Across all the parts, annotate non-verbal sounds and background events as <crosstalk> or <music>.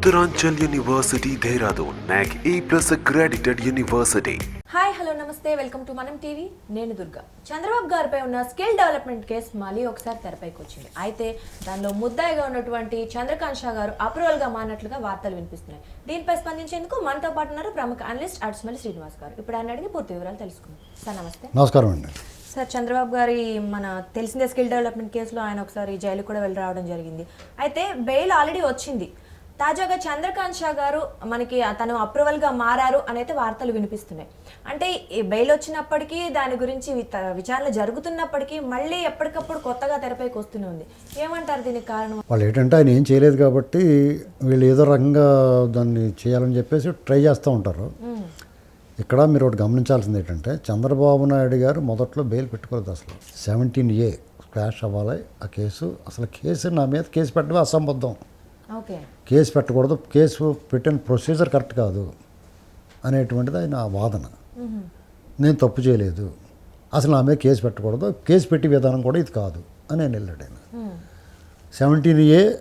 Uttaranchal University, Dehradun, NAC A plus accredited university. Hi hello namaste welcome to Manam TV నేను దుర్గా. చంద్రబాబు గారిపై ఉన్న skill development case మళ్ళీ ఒకసారి తెరపైకి వచ్చింది. అయితే దానిలో ముద్దాయిగా ఉన్నటువంటి చంద్రకాంత్ షా గారు అప్రూవల్గా మారినట్లుగా వార్తలు వినిపిస్తున్నాయి. దీనిపై స్పందించేందుకు మనతో పాటు ఉన్నారు ప్రముఖ అనలిస్ట్ అడ్స్మల్ శ్రీనివాస్ గారు. ఇప్పుడు ఆయన అడిగి పూర్తి వివరాలు తెలుసుకుందాం. సార్ నమస్తే. నమస్కారం అండి. సార్ చంద్రబాబు గారి మన తెలిసిందే స్కిల్ డెవలప్మెంట్ కేసులో ఆయన ఒకసారి జైలు కూడా వెళ్ళి రావడం జరిగింది. అయితే బెయిల్ ఆల్రెడీ వచ్చింది. తాజాగా చంద్రకాంత్ షా గారు మనకి తను అప్రూవల్గా మారారు అనైతే వార్తలు వినిపిస్తున్నాయి. అంటే ఈ బెయిల్ వచ్చినప్పటికీ దాని గురించి విచారణ జరుగుతున్నప్పటికీ మళ్ళీ ఎప్పటికప్పుడు కొత్తగా తెరపైకి వస్తూనే ఉంది. ఏమంటారు దీనికి కారణం? వాళ్ళు ఏంటంటే ఆయన ఏం చేయలేదు కాబట్టి వీళ్ళు ఏదో రకంగా దాన్ని చేయాలని చెప్పేసి ట్రై చేస్తూ ఉంటారు. ఇక్కడ మీరు ఒకటి గమనించాల్సింది ఏంటంటే చంద్రబాబు నాయుడు గారు మొదట్లో బెయిల్ పెట్టుకోలేదు అసలు. సెవెంటీన్ ఏ క్రాష్ అవ్వాలి ఆ కేసు. అసలు కేసు నా మీద కేసు పెట్టడమే అసంబద్ధం. కేసు పెట్టకూడదు. కేసు పెట్టిన ప్రొసీజర్ కరెక్ట్ కాదు అనేటువంటిది ఆయన వాదన. నేను తప్పు చేయలేదు. అసలు నా మీద కేసు పెట్టకూడదు. కేసు పెట్టి విధానం కూడా ఇది కాదు అని నేను వెళ్ళాడు ఆయన. సెవెంటీన్ ఏ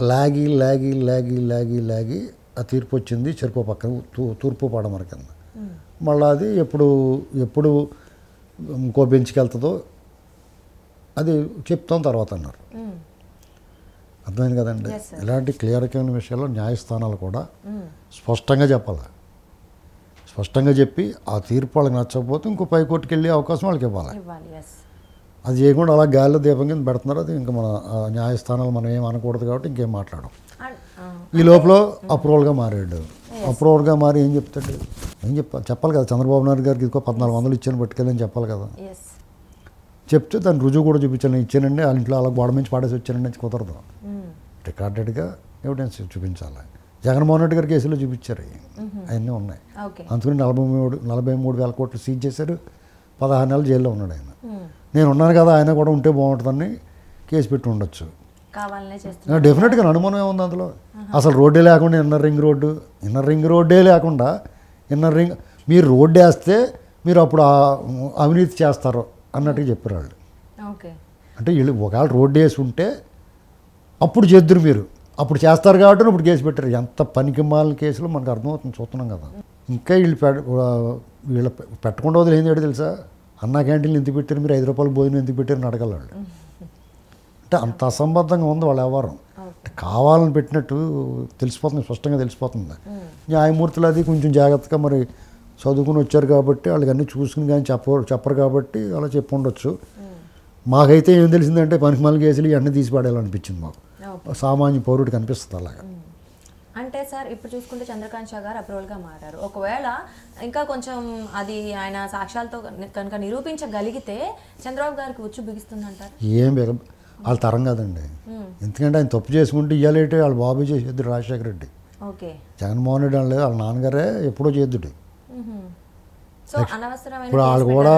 లాగి లాగి లాగి లాగి లాగి ఆ తీర్పు వచ్చింది చెరుపు పక్కన తూ- తూర్పు పడమర కింద. మళ్ళీ అది ఎప్పుడు ఎప్పుడు ఇంకో బెంచ్కి వెళ్తుందో అది చెప్తాం తర్వాత అన్నారు. అర్థమైంది కదండి. ఇలాంటి క్లియర్కైన విషయాల్లో న్యాయస్థానాలు కూడా స్పష్టంగా చెప్పాలి. స్పష్టంగా చెప్పి ఆ తీర్పు వాళ్ళకి నచ్చకపోతే ఇంకో పైకోర్టుకి వెళ్ళే అవకాశం వాళ్ళకి ఇవ్వాలి. అది చేయకుండా అలా గాలిలో దీపం కింద పెడుతున్నారు. అది ఇంకా మన న్యాయస్థానాలు మనం ఏం అనకూడదు కాబట్టి ఇంకేం మాట్లాడం ఈ లోపల అప్రూవల్గా మారాడు. అప్రూవల్గా మారి ఏం చెప్తాడు? ఏం చెప్పాలి? చెప్పాలి కదా చంద్రబాబు నాయుడు గారికి ఇంకో పద్నాలుగు వందలు ఇచ్చాను పట్టుకెళ్ళని చెప్పాలి కదా. చెప్తే దాన్ని రుజువు కూడా చూపించాను నేను ఇచ్చానండి వాళ్ళ ఇంట్లో అలా గోడ నుంచి పాడేసి వచ్చానండి కుదరదు. రికార్డెడ్గా ఎవిడెన్స్ చూపించాలి. జగన్మోహన్ రెడ్డి గారి కేసులో చూపించారు. అవి. అవన్నీ ఉన్నాయి. అందుకని నలభై మూడు నలభై మూడు వేల కోట్లు సీజ్ చేశారు. పదహారు నెలలు జైల్లో ఉన్నాడు ఆయన. నేను ఉన్నాను కదా ఆయన కూడా ఉంటే బాగుంటుందని కేసు పెట్టి ఉండొచ్చు. డెఫినెట్గా అనుమానం ఏముంది అందులో. అసలు రోడ్డే లేకుండా inner ring road inner ring రోడ్డే లేకుండా ఇన్నర్ రింగ్ మీరు రోడ్డు వేస్తే మీరు అప్పుడు అవినీతి చేస్తారు. అన్నట్టుగా చెప్పారు వాళ్ళు ఓకే. అంటే వీళ్ళు ఒకవేళ రోడ్డు వేసి ఉంటే అప్పుడు చేద్దరు మీరు. అప్పుడు చేస్తారు కాబట్టి ఇప్పుడు కేసు పెట్టారు. ఎంత పనికి మాలిన కేసులు మనకు అర్థమవుతుంది చూస్తున్నాం కదా. ఇంకా వీళ్ళు పెడ వీళ్ళ పెట్టకుండా వదిలేంది ఏంటో తెలుసా? అన్నా క్యాంటీన్లు ఎందుకు పెట్టారు? మీరు ఐదు రూపాయలు భోజనం ఎందుకు పెట్టారని అడగాలి వాళ్ళు. అంటే అంత అసంబద్ధంగా ఉంది వాళ్ళ వ్యవహారం. అంటే కావాలని పెట్టినట్టు తెలిసిపోతుంది స్పష్టంగా తెలిసిపోతుంది. న్యాయమూర్తులు అది కొంచెం జాగ్రత్తగా మరి చదువుకుని వచ్చారు కాబట్టి వాళ్ళకి అన్నీ చూసుకుని కానీ చెప్పరు చెప్పరు కాబట్టి అలా చెప్పి ఉండొచ్చు. మాకైతే ఏం తెలిసిందంటే పనికి మళ్ళీ కేసులు ఇవన్నీ తీసి పడేయాలనిపించింది మాకు. సామాన్య పౌరుడికి అనిపిస్తుంది అలాగా. అంటే సార్ ఇప్పుడు చూసుకుంటే చంద్రకాంత్ షా గారు అప్రూవల్గా మారారు. ఒకవేళ ఇంకా కొంచెం అది ఆయన సాక్ష్యాలతో కనుక నిరూపించగలిగితే చంద్రబాబు గారికి ఉచ్చు బిగిస్తుందంటారు? ఏం బెగ వాళ్ళ తరం కాదండి. ఎందుకంటే ఆయన తప్పు చేసుకుంటే ఇయ్యాలేటే? వాళ్ళ బాబు చేసేది రాజశేఖర రెడ్డి. ఓకే. జగన్మోహన్ రెడ్డి అనలేదు వాళ్ళ నాన్నగారే ఎప్పుడో చేద్దుడు. ఇప్పుడు వాళ్ళు కూడా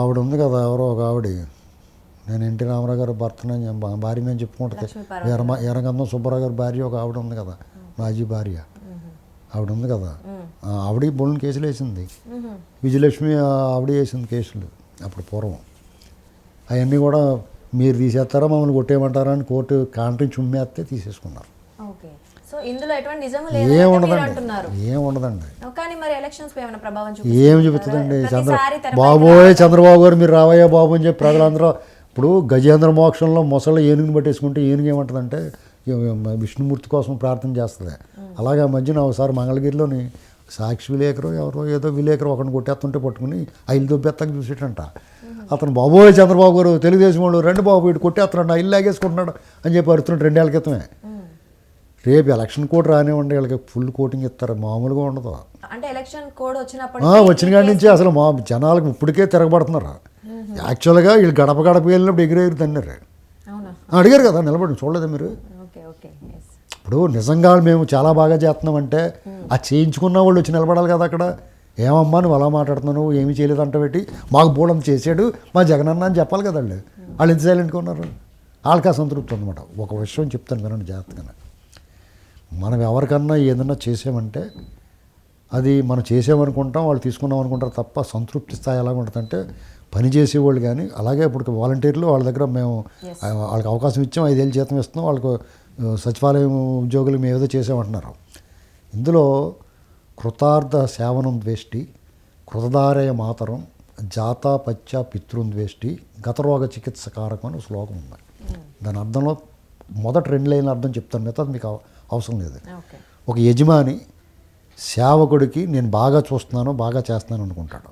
ఆవిడ ఉంది కదా ఎవరో ఒక ఆవిడ. నేను ఎన్టీ రామారావు గారు భర్తనని భార్య అని చెప్పుకుంటుంది. లక్ష్మీ పార్వతి. ఎర్ర ఎర్రగంధం సుబ్బారావు గారి భార్య ఒక ఆవిడ ఉంది కదా మాజీ భార్య. ఆవిడ ఉంది కదా. ఆవిడ బోళ్ళని కేసులు వేసింది. మ్మ్. విజయలక్ష్మి ఆవిడ వేసింది కేసులు అప్పుడు పూర్వం. అవన్నీ కూడా మీరు తీసేస్తారా మమ్మల్ని కొట్టేయమంటారా అని కోర్టు కాంట్రీ చుమ్మేస్తే తీసేసుకున్నారు. ఓకే. సో ఇందులో ఎటువంటి నిజం ఏం లేదు మీరు ఉండదండి ఏం ఉండదండి కానీ మరి ఎలక్షన్స్ ఏమైనా ప్రభావం ఏం? చెబుతుందండి చంద్ర బాబోయ్ చంద్రబాబు గారు మీరు రావయ్యా బాబు అని చెప్పి ప్రజలందరూ ఇప్పుడు గజేంద్ర మోక్షంలో మొసళ్ళు ఏనుగుని పట్టేసుకుంటే ఏనుగు ఏమంటుందంటే విష్ణుమూర్తి కోసం ప్రార్థన చేస్తుంది అలాగే ఆ మధ్యన ఒకసారి మంగళగిరిలోని సాక్షి విలేకరు ఎవరో ఏదో విలేకరు ఒకరిని కొట్టేస్తుంటే పట్టుకుని ఐదు దొబ్బెత్తాక చూసేటంట. అతను బాబోయ్ చంద్రబాబు గారు తెలుగుదేశం వాళ్ళు రెండు బాబు ఇటు కొట్టేస్తున్నాడు ఇల్లు లాగేసుకుంటున్నాడు అని చెప్పి అరుతున్నాడు రెండేళ్ళ క్రితమే. రేపు ఎలక్షన్ కోడ్ రానివ్వండి వీళ్ళకి ఫుల్ కోటింగ్ ఇస్తారు మామూలుగా ఉండదు. అంటే ఎలక్షన్ కోడ్ వచ్చినప్పుడు వచ్చిన కాడి నుంచి అసలు మా జనాలకు ఇప్పటికే తిరగబడుతున్నారు. యాక్చువల్గా వీళ్ళు గడప గడప వెళ్ళినప్పుడు ఎగిరెగిరి తన్నారు. అడిగారు కదా నిలబడి చూడలేదు మీరు? ఇప్పుడు నిజంగా మేము చాలా బాగా చేస్తున్నామంటే ఆ చేయించుకున్న వాళ్ళు వచ్చి నిలబడాలి కదా అక్కడ. ఏమమ్మా నువ్వు అలా మాట్లాడుతున్నావు నువ్వు ఏమీ చేయలేదు అంట పెట్టి మాకు బోళం చేసాడు మా జగనన్న అని చెప్పాలి కదా వాళ్ళు. వాళ్ళు ఎంత సైలెంట్గా ఉన్నారు. వాళ్ళకి అసంతృప్తి అనమాట ఒక విషయం చెప్తాను వినండి జాగ్రత్తగా మనం ఎవరికన్నా ఏదన్నా చేసామంటే అది మనం చేసామనుకుంటాం వాళ్ళు తీసుకున్నాం అనుకుంటారు తప్ప సంతృప్తి స్థాయి ఎలా ఉంటుందంటే పని చేసేవాళ్ళు కానీ అలాగే ఇప్పుడు వాలంటీర్లు వాళ్ళ దగ్గర మేము వాళ్ళకి అవకాశం ఇచ్చాం ఐదేళ్ళు జీతం ఇస్తున్నాం వాళ్ళకు సచివాలయం ఉద్యోగులు మేము ఏదో చేసామంటున్నారు. ఇందులో కృతార్థ సేవనం ద్వేష్టి కృతదారయ మాతరం జాతా పచ్చ పితృం ద్వేష్టి గతరోగ చికిత్స కారకం అని శ్లోకం ఉంది. దాని అర్థంలో మొదటి రెండు లైన్ల అర్థం చెప్తాను మిగతా మీకు అవసరం లేదు. ఒక యజమాని సేవకుడికి నేను బాగా చూస్తున్నాను బాగా చేస్తున్నాను అనుకుంటాడు.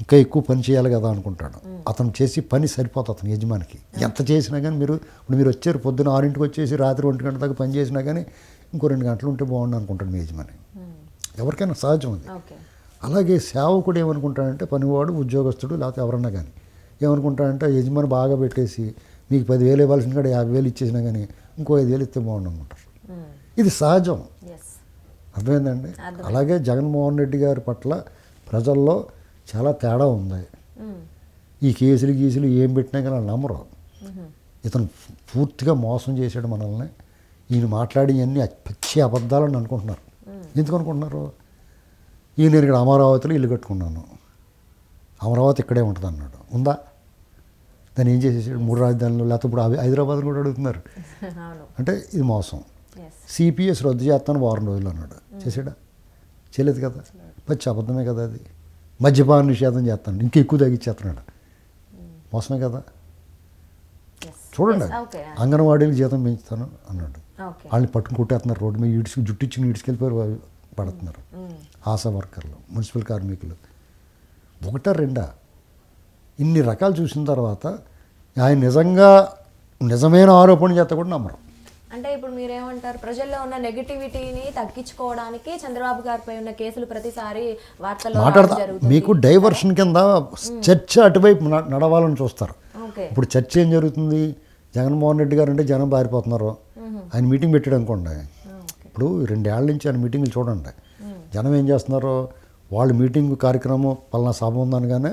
ఇంకా ఎక్కువ పని చేయాలి కదా అనుకుంటాడు. అతను చేసి పని సరిపోతుంది అతను యజమానికి. ఎంత చేసినా కానీ మీరు ఇప్పుడు మీరు వచ్చారు పొద్దున ఆరింటికి వచ్చేసి రాత్రి ఒంటి గంట దాకా పని చేసినా కానీ ఇంకో రెండు గంటలు ఉంటే బాగుండు అనుకుంటాడు మీ యజమాని. ఎవరికైనా సహజం అది. అలాగే సేవకుడు ఏమనుకుంటాడంటే పనివాడు ఉద్యోగస్తుడు లేకపోతే ఎవరన్నా కానీ. ఏమనుకుంటాడంటే యజమాని బాగా పెట్టేసి మీకు పదివేలు ఇవ్వాల్సిన కూడా యాభై వేలు ఇచ్చేసినా కానీ ఇంకో ఐదు వేలు ఇస్తే బాగుండు అనుకుంటారు ఇది సహజం. అర్థమైందండి? అర్థమైంది. అలాగే జగన్మోహన్ రెడ్డి గారి పట్ల ప్రజల్లో చాలా తేడా ఉంది. ఈ కేసులు గీసులు ఏం పెట్టినా కానీ నమ్మరు. ఇతను పూర్తిగా మోసం చేశాడు మనల్ని. ఈయన మాట్లాడి అన్ని పచ్చి అబద్ధాలని అనుకుంటున్నారు. ఎందుకు అనుకుంటున్నారు? ఈయన ఇక్కడ అమరావతిలో ఇల్లు కట్టుకున్నాను. అమరావతి ఇక్కడే ఉంటుంది అన్నాడు ఉందా? దాన్ని ఏం చేసేసాడు? మూడు రాజధానులు లేకపోతే ఇప్పుడు హై- హైదరాబాద్లో కూడా అడుగుతున్నారు. <laughs> అంటే ఇది మోసం. ఎస్ సిపిఎస్ రద్దు చేస్తాను వారం రోజులు అన్నాడు. చేసాడా? చేయలేదు కదా. పచ్చి అబద్ధమే కదా అది. మద్యపాన నిషేధం చేస్తాను. ఇంకా ఎక్కువ తగ్గించేస్తున్నాడు. మోసమే కదా. చూడండి. ఓకే అంగన్వాడీలకు జీతం పెంచుతాను అన్నాడు. వాళ్ళని పట్టుకుని కొట్టేస్తున్నారు. రోడ్డు మీద ఇడిచి జుట్టిచ్చి ఇడిచుకెళ్ళిపోయి వాళ్ళు. పడుతున్నారు. ఆశా వర్కర్లు మున్సిపల్ కార్మికులు. ఒకటా రెండా? ఇన్ని రకాలు చూసిన తర్వాత ఆయన నిజంగా నిజమైన ఆరోపణ చేత కూడా నమ్మరు. అంటే ఇప్పుడు మీరేమంటారు? ప్రజల్లో ఉన్న నెగటివిటీని తగ్గించుకోవడానికి చంద్రబాబు గారిపై ఉన్న కేసులు ప్రతిసారి వార్తల్లో జరుగుతుంది. మీకు డైవర్షన్ కింద చర్చ అటువైపు నడవాలని చూస్తారు. ఇప్పుడు చర్చ ఏం జరుగుతుంది? జగన్మోహన్ రెడ్డి గారు అంటే జనం పారిపోతున్నారు ఆయన మీటింగ్ పెట్టాడు అనుకోండి. ఇప్పుడు రెండేళ్ళ నుంచి ఆయన మీటింగ్లు చూడండి. జనం ఏం చేస్తున్నారు? వాళ్ళు మీటింగ్ కార్యక్రమం పలానా సభ ఉందనగానే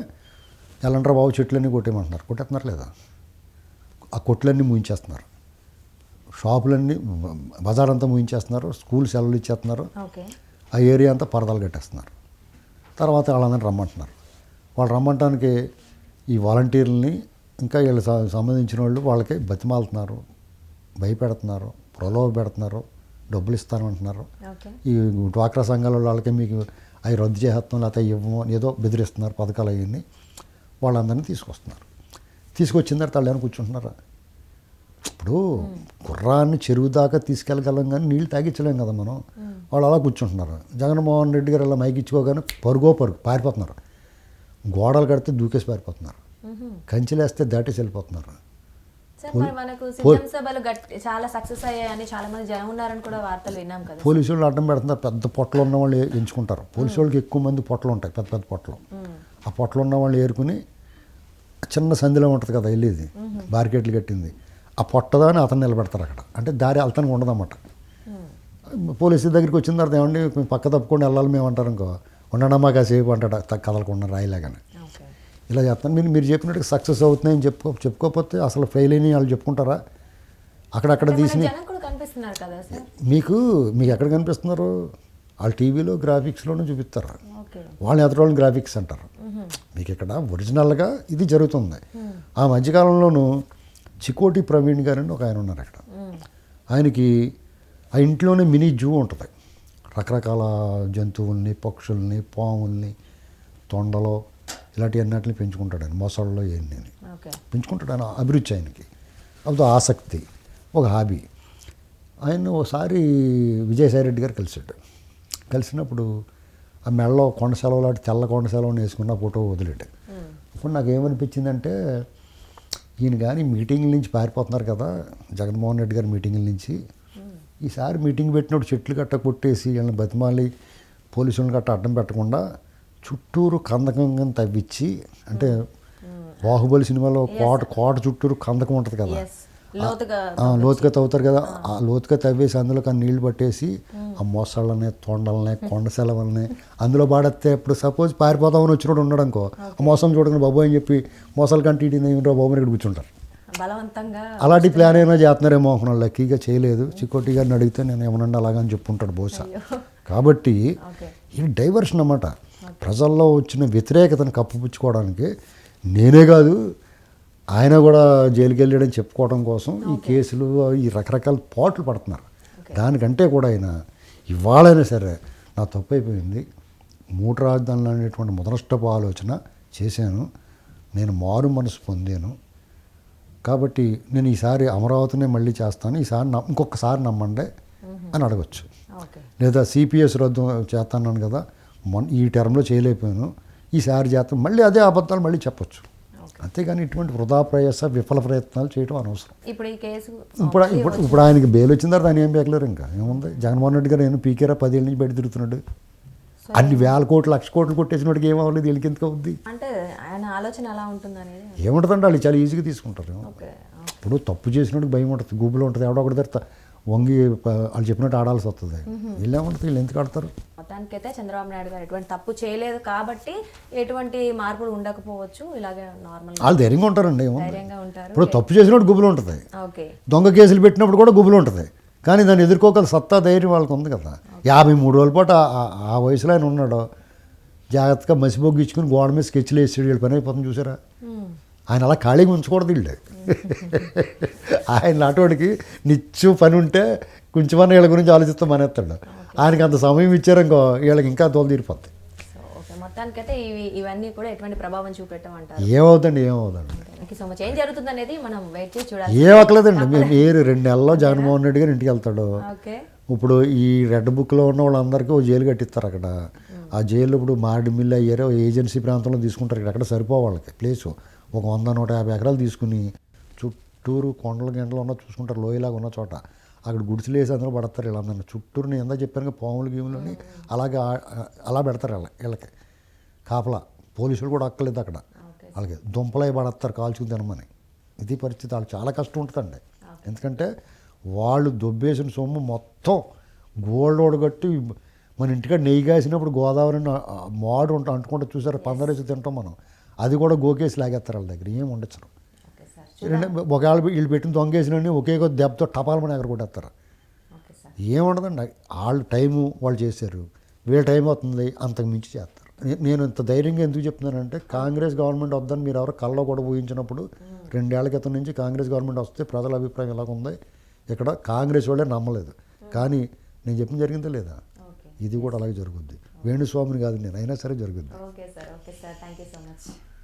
ఎలాంటారు బాబు చెట్లన్నీ కొట్టేయమంటున్నారు. కొట్టేస్తున్నారు లేదా? ఆ కొట్లన్నీ ముయించేస్తున్నారు. షాపులన్నీ బజార్ అంతా ముయించేస్తున్నారు. స్కూల్ సెలవులు ఇచ్చేస్తున్నారు. ఆ ఏరియా అంతా పరదాలు కట్టేస్తున్నారు. తర్వాత వాళ్ళందరినీ రమ్మంటున్నారు. వాళ్ళు రమ్మంటానికి ఈ వాలంటీర్లని ఇంకా వీళ్ళు సంబంధించిన వాళ్ళు వాళ్ళకి బతిమాలుతున్నారు. భయపెడుతున్నారు. ప్రలోభ పెడుతున్నారు. డబ్బులు ఇస్తానంటున్నారు. ఈ డ్వాక్రా సంఘాల వాళ్ళకి మీకు అవి రద్దు చేస్తాం లేకపోతే ఇవ్వము ఏదో బెదిరిస్తున్నారు పథకాలు అవన్నీ. వాళ్ళందరినీ తీసుకొస్తున్నారు. తీసుకొచ్చిన తర్వాత వాళ్ళు ఏమైనా కూర్చుంటున్నారా? ఇప్పుడు గుర్రాన్ని చెరువు దాకా తీసుకెళ్ళగలం కానీ నీళ్ళు తాగించలేం కదా మనం. వాళ్ళు అలా కూర్చుంటున్నారు? జగన్మోహన్ రెడ్డి గారు అలా మైకిచ్చుకోగానే పరుగో పరుగు పారిపోతున్నారు. గోడలు కడితే దూకేసి పారిపోతున్నారు. కంచెలేస్తే దాటేసి వెళ్ళిపోతున్నారు. సార్ మరి మనకు సిద్ధం సభలు గట్టి చాలా సక్సెస్ అయ్యాయని చాలా మంది జనం ఉన్నారని కూడా వార్తలు విన్నాం కదా పోలీసు వాళ్ళు అడ్డం పెడుతున్నారు. పెద్ద పొట్టలు ఉన్న వాళ్ళు ఎంచుకుంటారు. పోలీసు వాళ్ళకి ఎక్కువ మంది పొట్టలు ఉంటాయి. పెద్ద పెద్ద పొట్టలు. ఆ పొట్టలు ఉన్న వాళ్ళు ఏరుకుని చిన్న సంధిలో ఉంటుంది కదా వెళ్ళేది. బార్కెట్లు కట్టింది. ఆ పొట్టదాని అతను నిలబెడతారు అక్కడ. అంటే దారి అతనికి ఉండదన్నమాట. పోలీసు దగ్గరికి వచ్చిన తర్వాత ఏమండి పక్క తప్పుకొని వెళ్ళాలి మేము అంటారు ఇంకో ఉండడమ్మా కాసేపు అంటాడు కదలకుండా రాయిలాగానే. ఇలా చేస్తాను. మీరు మీరు చెప్పినట్టు సక్సెస్ అవుతున్నాయని చెప్పుకో చెప్పుకోకపోతే అసలు ఫెయిల్ అయిన వాళ్ళు చెప్పుకుంటారా? అక్కడక్కడ తీసి జనం కూడా కనిపిస్తున్నారు కదా సార్? మీకు మీకు ఎక్కడ కనిపిస్తున్నారు? వాళ్ళు టీవీలో గ్రాఫిక్స్లోనే చూపిస్తారు? వాళ్ళు ఎదురోళ్ళని గ్రాఫిక్స్ అంటారు. మీకు ఇక్కడ ఒరిజినల్గా ఇది జరుగుతుంది. ఆ మధ్యకాలంలోనూ చికోటి ప్రవీణ్ గారు అని ఒక ఆయన ఉన్నారు అక్కడ. ఆయనకి ఆ ఇంట్లోనే మినీ జూ ఉంటుంది. రకరకాల జంతువుల్ని పక్షుల్ని పాముల్ని తొండలో ఇలాంటి అన్నిటిని పెంచుకుంటాడు ఆయన. మొసళ్ళు ఇవన్నీ. పెంచుకుంటాడు ఆయన అభిరుచి ఆయనకి. అదో ఆసక్తి ఒక హాబీ. ఆయన ఒకసారి విజయసాయి రెడ్డి గారు కలిసాడు కలిసినప్పుడు ఆ మెడలో కొండ సెలవు లాంటి తెల్ల కొండ సెలవుని వేసుకున్న ఫోటో వదిలేడు అప్పుడు నాకు ఏమనిపించిందంటే ఈయన కానీ మీటింగ్ల నుంచి పారిపోతున్నారు కదా జగన్మోహన్ రెడ్డి గారి మీటింగ్ల నుంచి. ఈసారి మీటింగ్ పెట్టినప్పుడు చెట్లు గట్ట కొట్టేసి వీళ్ళని బతిమాలి పోలీసులను గట్ట అడ్డం పెట్టకుండా చుట్టూరు కందకం తవ్వించి అంటే బాహుబలి సినిమాలో కోట కోట చుట్టూరు కందకం ఉంటుంది కదా. లోతుగా లోతుగా తవ్వుతారు కదా ఆ. లోతుగా తవ్వేసి అందులో కానీ నీళ్ళు పట్టేసి ఆ మొసళ్ళని తొండల్ని కొండ సెలవుల్ని అందులో పాడేస్తే ఇప్పుడు సపోజ్ పారిపోదామని వచ్చినోడు ఉన్నాడు అనుకో ఆ మోసం చూడకుండా బాబు అని చెప్పి మోసాల కంటే ఇటు ఏంటో బాబు అని ఇక్కడ కూర్చుంటారు. బలవంతంగా అలాంటి ప్లాన్ ఏమైనా చేస్తున్నారేమో అనుకున్నాను లక్కీగా చేయలేదు. చికోటి గారిని అడిగితే నేను ఏమనండి అలాగని చెప్పుంటాడు బహుశా. కాబట్టి ఇది డైవర్షన్ అన్నమాట. ప్రజల్లో వచ్చిన వ్యతిరేకతను కప్పుపుచ్చుకోవడానికి నేనే కాదు ఆయన కూడా జైలుకి వెళ్ళాడని చెప్పుకోవడం కోసం ఈ కేసులు ఈ రకరకాల పాటలు పడుతున్నారు. దానికంటే కూడా ఆయన ఇవాళైనా సరే నా తప్పు అయిపోయింది. మూడు రాజధానులు అనేటువంటి ముదనష్టపు ఆలోచన చేశాను. నేను మారు మనసు పొందాను. కాబట్టి నేను ఈసారి అమరావతినే మళ్ళీ చేస్తాను. ఈసారి ఇంకొకసారి నమ్మండి అని అడగచ్చు. లేదా సిపిఎస్ రద్దు చేస్తున్నాను కదా మొన్న ఈ టర్మ్లో చేయలేకపోయాను. ఈసారి చేస్తాను. మళ్ళీ అదే అబద్ధాలు మళ్ళీ చెప్పొచ్చు. అంతేగాని ఇటువంటి వృధా ప్రయాస విఫల ప్రయత్నాలు చేయడం అనవసరం. ఇప్పుడు ఈ కేసు ఇప్పుడు ఇప్పుడు ఇప్పుడు ఆయనకి బెయిల్ వచ్చిన తర్వాత ఆయన ఏం పేకలేరు ఇంకా? ఏముంది? జగన్మోహన్ రెడ్డి గారు నేను పీకేరా పదేళ్ళ నుంచి బయట తిరుగుతున్నాడు. అన్ని వేల కోట్లు లక్ష కోట్లు కొట్టేసినోడికి ఏం అవ్వలేదు? వీళ్ళకి ఎందుకు అవుద్ది? అంటే ఆయన ఆలోచన ఎలా ఉంటుంది అనేది ఏముంటుందండి? వాళ్ళు చాలా ఈజీగా తీసుకుంటారు. ఇప్పుడు తప్పు చేసినోడికి భయం ఉంటుంది గూబులో ఉంటుంది ఎవడో ఒకటి తెరత వంగి వాళ్ళు చెప్పినట్టు ఆడాల్సి వస్తుంది వీళ్ళు ఏముంటుంది వీళ్ళు ఎందుకు ఆడతారు? మొత్తానికైతే చంద్రబాబు నాయుడు గారు ఎటువంటి తప్పు చేయలేదు కాబట్టి ఎటువంటి మార్పులు ఉండకపోవచ్చు ఇలాగే నార్మల్ వాళ్ళు ధైర్యంగా ఉంటారండి ఏముంది ధైర్యంగా ఉంటారు. ఇప్పుడు తప్పు చేసినోడు గుబులు ఉంటుంది. ఓకే. దొంగ కేసులు పెట్టినప్పుడు కూడా గుబులు ఉంటుంది. కానీ దాన్ని ఎదుర్కోగల సత్తా ధైర్యం వాళ్ళకి ఉంది కదా. యాభై మూడు రోజుల పాటు ఆ- వయసులో ఆయన ఉన్నాడు. జాగ్రత్తగా మసిబొగ్గిచ్చుకుని గోడ మీద స్కెచ్లు వేసి వీళ్ళు పని అయిపోతుంది చూసారా? ఆయన అలా ఖాళీగా ఉంచకూడదు వీళ్ళు. ఆయన నాటోడికి నిత్యం పని ఉంటే కొంచెమన్నా వీళ్ళ గురించి ఆలోచిస్తే మానేస్తాడు ఆయనకి అంత సమయం ఇచ్చారనుకో వీళ్ళకి ఇంకా తోలు తీరిపోద్ది మొత్తానికైతే ఇవి ఇవన్నీ కూడా ఎటువంటి ప్రభావం ఏమవుతుంది ఏమవుతుంది సో మచ్ ఏం జరుగుతుంది అనేది మనం వెయిట్ చేసి చూడాలి. ఏ రెండు నెలల్లో జగన్మోహన్ రెడ్డి గారు ఇంటికి వెళ్తాడు. ఓకే. ఇప్పుడు ఈ రెడ్ బుక్లో ఉన్న వాళ్ళందరికీ ఓ జైలు కట్టిస్తారు అక్కడ. ఆ జైలు ఇప్పుడు మారడి మిల్లు అయ్యారో ఏజెన్సీ ప్రాంతంలో తీసుకుంటారు ఇక్కడ. అక్కడ సరిపో వాళ్ళకి ప్లేసు ఒక వంద నూట యాభై ఎకరాలు తీసుకుని చుట్టూరు కొండల గంటలు ఉన్న చూసుకుంటారు లోయలాగా ఉన్న చోట. అక్కడ గుడిసెలు వేసి అందరూ పడతారు వీళ్ళందరినీ చుట్టూరు నేను ఎంత చెప్పాను పాములు గీములని అలాగే అలా పెడతారు వీళ్ళ వీళ్ళకి. కాపలా. పోలీసులు కూడా అక్కలేదు అక్కడ. వాళ్ళకి దుంపలై పడతారు కాల్చుకుని తినమని. ఇది పరిస్థితి. వాళ్ళు చాలా కష్టం ఉంటుందండి. ఎందుకంటే వాళ్ళు దొబ్బేసిన సొమ్ము మొత్తం గోల్డ్ ఓడగట్టి మన ఇంటికాడ నెయ్యి కాసినప్పుడు గోదావరి మాడు ఉంటా అంటుకుంటూ చూసారు? పందరేసి తింటాం మనం. అది కూడా గోకేసి లాగేస్తారు వాళ్ళ దగ్గర ఏం ఉండొచ్చు. ఒకవేళ వీళ్ళు పెట్టిన దొంగేసినని ఒకే దెబ్బతో టపాలమని ఎక్కడ కొట్టేస్తారు ఓకే సార్. ఏముండదండి వాళ్ళ టైము వాళ్ళు చేశారు వీళ్ళ టైం అవుతుంది అంతకు మించి చేస్తారు. నేను ఇంత ధైర్యంగా ఎందుకు చెప్తున్నానంటే కాంగ్రెస్ గవర్నమెంట్ వద్దని మీరు ఎవరో కళ్ళలో కూడా ఊహించినప్పుడు రెండేళ్ళ క్రితం నుంచి కాంగ్రెస్ గవర్నమెంట్ వస్తే ప్రజల అభిప్రాయం ఎలాగ ఉంది. ఇక్కడ కాంగ్రెస్ వాళ్ళే నమ్మలేదు. కానీ నేను చెప్పిన జరిగిందా లేదా? ఇది కూడా అలాగే జరుగుద్ది. వేణుస్వామిని కాదు నేను అయినా సరే జరుగుద్ది. Okay sir okay sir. Thank you so much.